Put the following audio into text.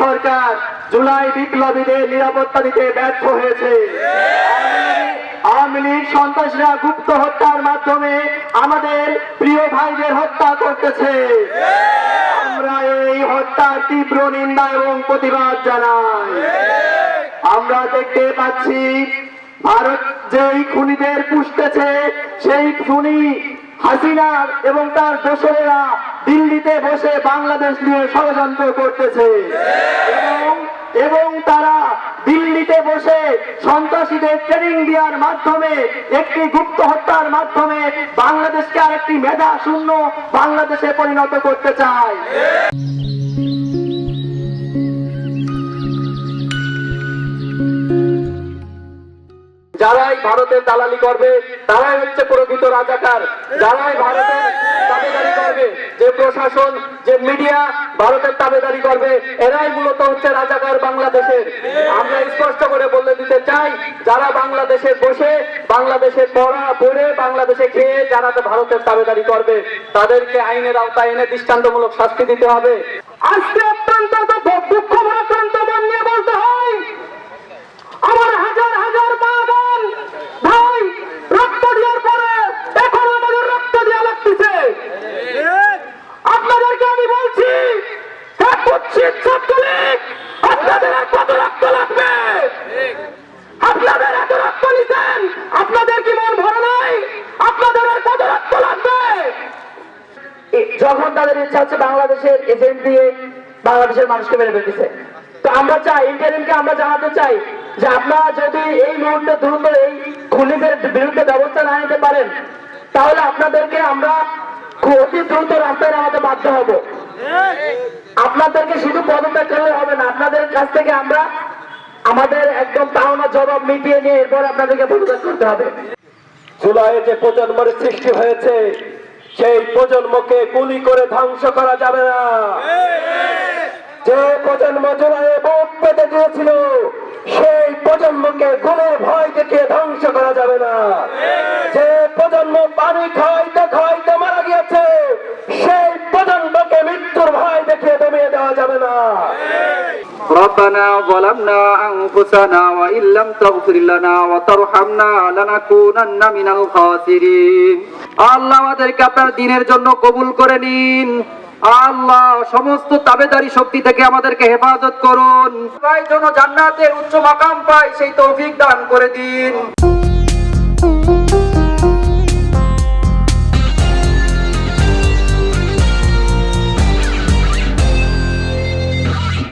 সরকার জুলাই বিপ্লবীদের নিরাপত্তা দিতে ব্যর্থ হয়েছে। আওয়ামী লীগ সন্ত্রাসীরা গুপ্ত হত্যার মাধ্যমে আমাদের প্রিয় ভাইদের হত্যা করতেছে। আমরা এই হত্যার তীব্র নিন্দা এবং প্রতিবাদ জানাই। আমরা দেখতে পাচ্ছি, ভারত যেই খুনিদের পুষতেছে, সেই খুনি হাসিনা এবং তার দোসরেরা দিল্লিতে বসে বাংলাদেশ নিয়ে ষড়যন্ত্র করতেছে। এবং তারা দিল্লিতে বসে সন্ত্রাসীদের ট্রেনিং দেওয়ার মাধ্যমে, একটি গুপ্ত হত্যার মাধ্যমে বাংলাদেশকে আরেকটি মেধা শূন্য বাংলাদেশে পরিণত করতে চায়। যারাই ভারতের দালালি করবে, তারাই হচ্ছে প্রকৃত রাজাকার। যারাই ভারতের যে প্রশাসন, যে মিডিয়া ভারতের দাবেদারি করবে, এরাই মূলত হচ্ছে রাজাকার বাংলাদেশের। আমরা স্পষ্ট করে বলে দিতে চাই, যারা বাংলাদেশে বসে, বাংলাদেশে পড়া, পড়ে বাংলাদেশে খেয়ে যারা ভারতের দাবেদারি করবে, তাদেরকে আইনের আওতায় এনে দৃষ্টান্তমূলক শাস্তি দিতে হবে। আজকে অত্যন্ত দুঃখ আপনাদের কত রক্ত লাগবে? আপনাদের এত রক্ত নিছেন আপনাদের কি মন ভরে নাই? আপনাদের কত রক্ত লাগবে? যখন তাদের ইচ্ছা হচ্ছে বাংলাদেশের এজেন্ট দিয়ে বাংলাদেশের মানুষকে মেরে ফেলতেছে। তো আমরা চাই ইন্টারিমকে আমরা জানাতে চাই যে আপনারা যদি এই মুহূর্তে দ্রুত এই খুনিদের বিরুদ্ধে ব্যবস্থা না নিতে পারেন, তাহলে আপনাদেরকে আমরা অতি দ্রুত রাস্তায় নামাতে বাধ্য হব। আপনাদেরকে শুধু পদত্যাগ করলে হবে না, আপনাদের কাছ থেকে আমরা আমাদের একদম তাওনা জবাব মিটিয়ে নিয়ে এরপর আপনাদেরকে পদত্যাগ করতে হবে। জুলাইয়ে যে প্রজন্মের সৃষ্টি হয়েছে, সেই প্রজন্মকে গুলি করে ধ্বংস করা যাবে না। যে প্রজন্ম জুলাইয়ে বুক পেতে দিয়েছিল সেই প্রজন্মকে গুলির ভয় দেখিয়ে ধ্বংস করা যাবে না। যে প্রজন্ম পানি খাইতে খাইতে মারা গিয়েছে সেই প্রজন্মকে মৃত্যুর ভয় দেখিয়ে দমিয়ে দেওয়া যাবে না ربنا ظلمنا أنفسنا وإن لم تغفر لنا وترحمنا لنكونن من الخاسرين আল্লাহ আমাদেরকে আপনার দিনের জন্য কবুল করে নিন আল্লাহ সমস্ত তাবেদারি শক্তি থেকে আমাদেরকে হেফাজত করুন সবাই যেন জান্নাতের উচ্চ মাকাম পায় সেই তৌফিক দান করে দিন